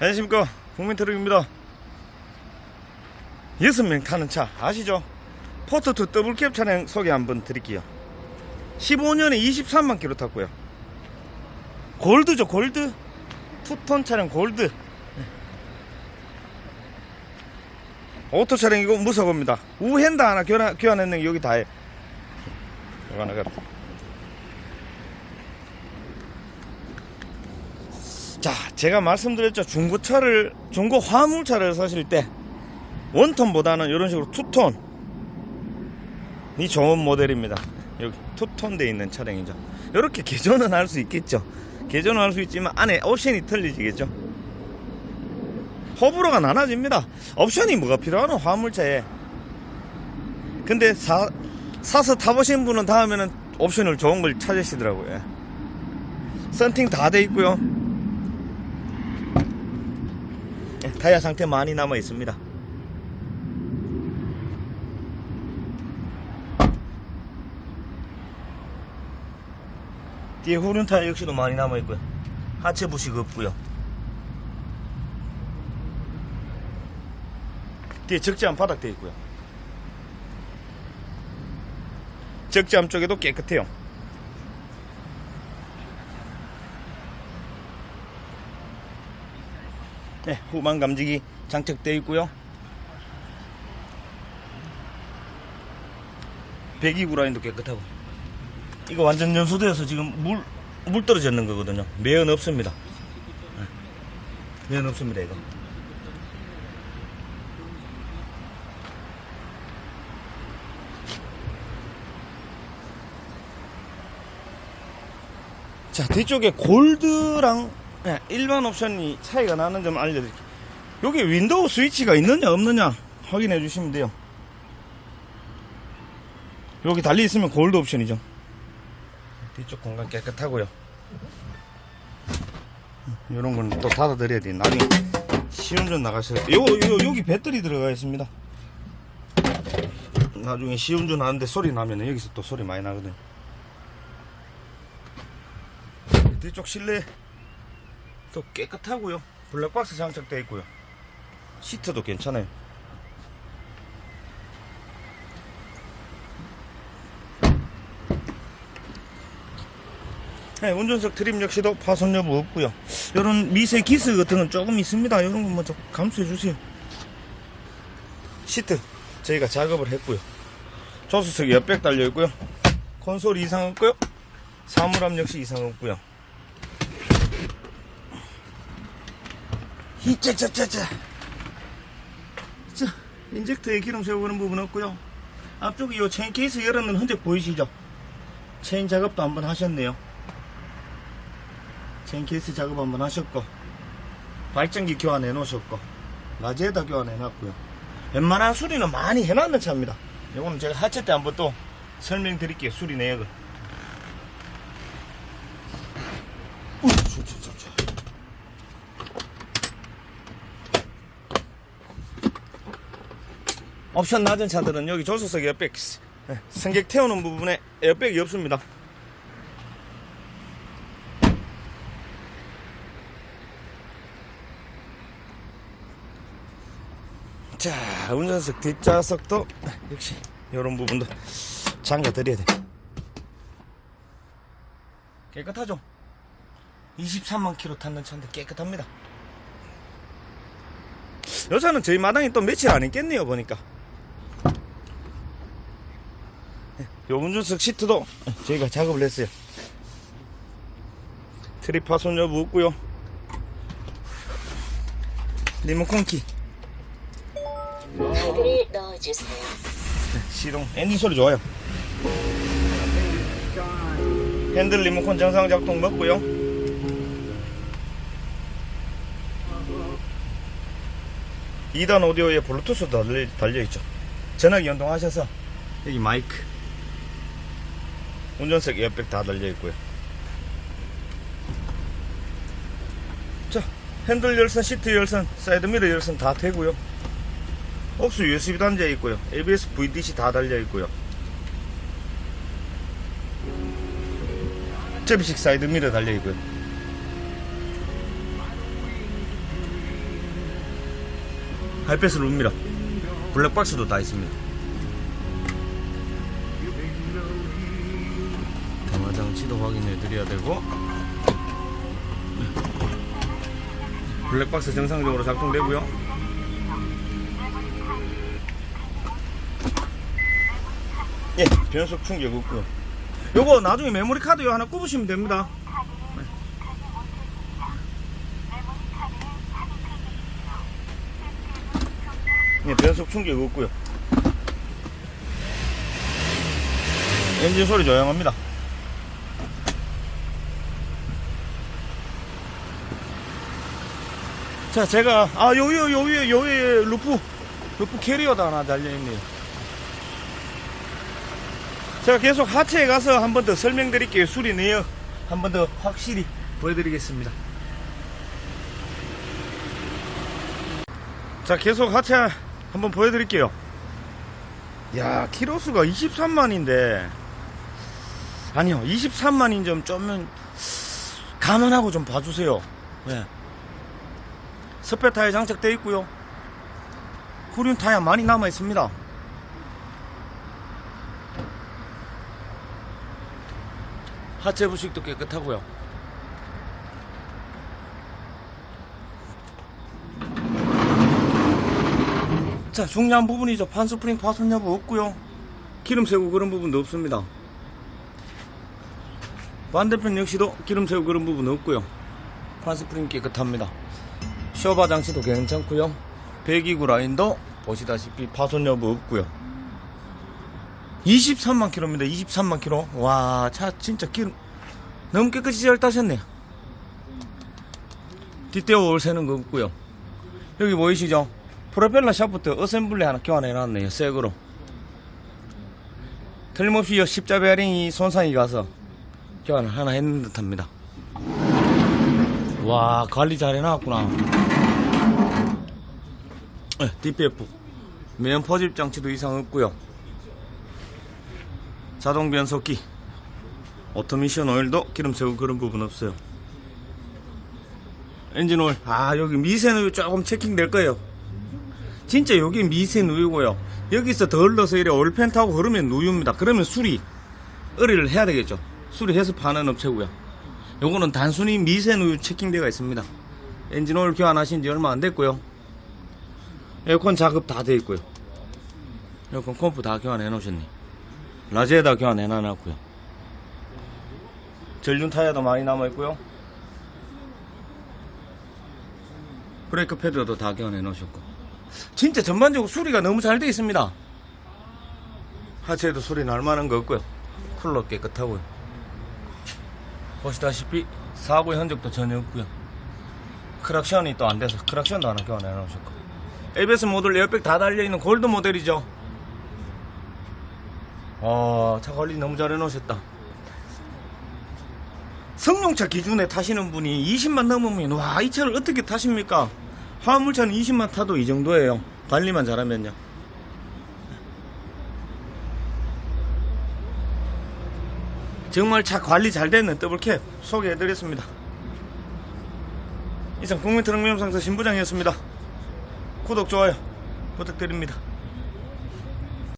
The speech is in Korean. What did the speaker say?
안녕하십니까. 국민트럭입니다. 여섯 명 타는 차 아시죠? 포트2 더블캡 차량 소개 한번 드릴게요. 15년에 23만 킬로 탔고요. 골드죠 골드? 투톤 차량 골드. 오토 차량이고 무사고입니다. 우핸드 하나 교환, 교환했는 게 여기 다해. 이거 하나가 자, 제가 말씀드렸죠. 중고차를, 중고 화물차를 사실 때, 원톤보다는 이런 식으로 투톤. 이 좋은 모델입니다. 여기 투톤 돼 있는 차량이죠. 이렇게 개조는 할 수 있겠죠. 개조는 할 수 있지만 안에 옵션이 틀리지겠죠. 호불호가 나눠집니다. 옵션이 뭐가 필요하노? 화물차에. 근데 사, 사서 타보신 분은 다음에는 옵션을 좋은 걸 찾으시더라고요. 예. 썬팅 다 돼 있고요. 예, 타이어 상태 많이 남아 있습니다. 뒤에 후륜 타이어 역시도 많이 남아 있고요. 하체 부식 없고요. 뒤에 적재함 바닥 되어 있고요. 적재함 쪽에도 깨끗해요. 네, 후방 감지기 장착되어 있고요. 배기구 라인도 깨끗하고. 이거 완전 연소되어서 지금 물, 물 떨어져 있는 거거든요. 매연 없습니다. 네. 매연 없습니다, 이거. 자, 뒤쪽에 골드랑 네, 일반 옵션이 차이가 나는 점 알려드릴게요. 여기 윈도우 스위치가 있느냐 없느냐 확인해 주시면 돼요. 여기 달리 있으면 골드 옵션이죠. 뒤쪽 공간 깨끗하고요. 이런 건또 닫아 드려야 돼. 나중에 시운전 나가셔야 요, 요, 여기 배터리 들어가 있습니다. 나중에 시운전 하는데 소리 나면 여기서 또 소리 많이 나거든요. 뒤쪽 실내 또 깨끗하고요. 블랙박스 장착되어 있고요. 시트도 괜찮아요. 네, 운전석 트림 역시도 파손 여부 없고요. 이런 미세 기스 같은 건 조금 있습니다. 이런 건 먼저 감수해 주세요. 시트 저희가 작업을 했고요. 조수석 옆백 달려 있고요. 콘솔 이상 없고요. 사물함 역시 이상 없고요. 히짜짜짜짜 자 인젝터에 기름 세우는 부분 없고요. 앞쪽에 이 체인 케이스 열었는 흔적 보이시죠? 체인 작업도 한번 하셨네요. 체인 케이스 작업 한번 하셨고 발전기 교환해 놓으셨고 라지에다 교환해 놨고요. 웬만한 수리는 많이 해놨는 차입니다. 이거는 제가 하체 때 한번 또 설명드릴게요 수리 내역을 우, 저, 저, 저, 저. 옵션 낮은 차들은 여기 조수석 에어백 네, 승객 태우는 부분에 에어백이 없습니다. 자, 운전석 뒷좌석도 역시 이런 부분도 잠가 드려야 돼. 깨끗하죠? 23만 킬로 탔는 차인데 깨끗합니다. 여자는 저희 마당에 또 며칠 안 있겠네요, 보니까. 요 운전석 시트도 저희가 작업을 했어요. 트립 파손 여부 없고요. 리모컨 키 카드를 넣어주세요. 시동 엔진 소리 좋아요. 핸들 리모컨 정상 작동 맞고요. 이단 오디오에 블루투스 달려, 달려있죠. 전화기 연동하셔서 여기 마이크 운전석 에어백 다 달려 있고요. 자 핸들 열선, 시트 열선, 사이드 미러 열선 다 되고요. 억수 USB 단자 있고요. ABS VDC 다 달려 있고요. 접이식 사이드 미러 달려 있고요. 하이패스 룸미러 블랙박스도 다 있습니다 강화장치도 확인해 드려야 되고. 블랙박스 정상적으로 작동되고요. 예 변속 충격 없고요 요거 나중에 메모리 카드 요 하나 꼽으시면 됩니다. 예, 변속 충격 없고요. 엔진 소리 조용합니다 자 제가 아요 위에 요 위에 요 위에 루프 루프 캐리어도 하나 달려있네요. 제가 계속 하체에 가서 한 번 더 설명드릴게요. 수리 내역 한 번 더 확실히 보여드리겠습니다. 자 계속 하체 한 번 보여드릴게요. 야 키로수가 23만인데. 아니요 23만인 점 좀은 감안하고 좀 봐주세요. 예. 스페 타이어 장착되어 있고요. 후륜 타이어 많이 남아 있습니다. 하체 부식도 깨끗하고요. 자 중요한 부분이죠. 판스프링 파손 여부 없고요. 기름 새고 그런 부분도 없습니다. 반대편 역시도 기름 새고 그런 부분 없고요. 판스프링 깨끗합니다 쇼바 장치도 괜찮고요. 배기구 라인도 보시다시피 파손 여부 없고요. 23만 킬로입니다 23만 킬로. 와 차 진짜 기름 너무 깨끗이 잘 따셨네요. 뒷대어 올 새는 거 없고요. 여기 보이시죠? 프로펠러 샤프트 어셈블리 하나 교환해 놨네요 새거로. 틀림없이 이 십자 베어링이 손상이 가서 교환을 하나 했는 듯 합니다 와 관리 잘 해놨구나. 네, DPF 매연 포집 장치도 이상 없고요. 자동 변속기 오토미션 오일도 기름 새고 그런 부분 없어요. 엔진 오일 아 여기 미세 누유 조금 체킹 될 거예요. 진짜 여기 미세 누유고요. 여기서 더 흘러서 이래 올펜 타고 흐르면 누유입니다. 그러면 수리 의뢰를 해야 되겠죠. 수리해서 파는 업체고요 요거는 단순히 미세 누유 체킹대가 있습니다. 엔진 오일 교환하신 지 얼마 안 됐고요. 에어컨 작업 다 돼 있고요. 에어컨 컴프 다 교환해 놓으셨네 라지에다 교환해 놨고요. 전륜 타이어도 많이 남아 있고요. 브레이크 패드도 다 교환해 놓으셨고. 진짜 전반적으로 수리가 너무 잘 되어 있습니다. 하체에도 소리 날 만한 거 없고요. 쿨러 깨끗하고요 보시다시피 사고의 흔적도 전혀 없고요 크락션이 또 안 돼서 크락션도 하나 교환해 놓으셨고 ABS 모듈 에어백 다 달려있는 골드 모델이죠 아, 차 관리 너무 잘 해놓으셨다. 성룡차 기준에 타시는 분이 20만 넘으면, 와, 이 차를 어떻게 타십니까? 화물차는 20만 타도 이 정도예요. 관리만 잘하면요. 정말 차 관리 잘 되는 더블캡 소개해드렸습니다. 이상 국민트럭 명상사 신부장이었습니다. 구독, 좋아요 부탁드립니다.